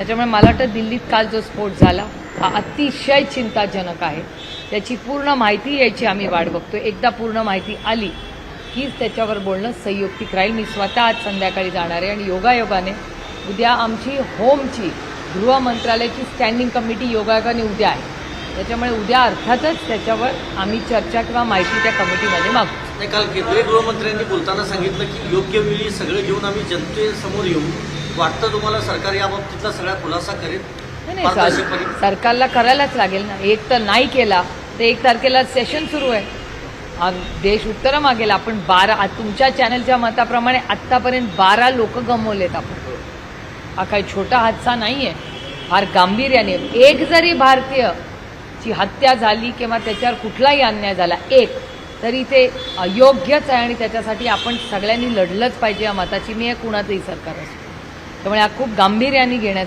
त्याच्यामुळे मला वाटतं दिल्लीत काल जो स्फोट झाला हा अतिशय चिंताजनक आहे. त्याची पूर्ण माहिती यायची आम्ही वाट बघतो. एकदा पूर्ण माहिती आली कीच त्याच्यावर बोलणं संयुक्तिक राहील. मी स्वतः आज संध्याकाळी जाणार आहे आणि योगायोगाने उद्या आमची होमची गृह मंत्रालयाची स्टँडिंग कमिटी योगायोगाने उद्या आहे. त्याच्यामुळे उद्या अर्थातच त्याच्यावर आम्ही चर्चा किंवा माहिती त्या कमिटीमध्ये मागू. काल केंद्रीय गृहमंत्र्यांनी बोलताना सांगितलं की योग्य वेळी सगळं घेऊन आम्ही जनतेसमोर येऊ. वाटतं तुम्हाला सरकार या बाबतीतला सगळा खुलासा करेल? पारदर्शकपणे? सरकारला करायलाच लागेल ना. एक तर नाही केला तर एक तारखेला सेशन सुरू आहे. आ- देश उत्तर मागेल आपण बारा आ- तुमच्या चॅनलच्या मताप्रमाणे आत्तापर्यंत बारा लोक गमवलेत आपण. हा काही छोटा हादसा नाही आहे फार गांभीर्याने. एक जरी भारतीय ची हत्या झाली किंवा त्याच्यावर कुठलाही अन्याय झाला एक तरी ते अयोग्यच आहे आणि त्याच्यासाठी आपण सगळ्यांनी लढलंच पाहिजे या मताची. मी हे कुणाचंही सरकार असतो त्यामुळे हा खूप गांभीर्याने घेण्याचा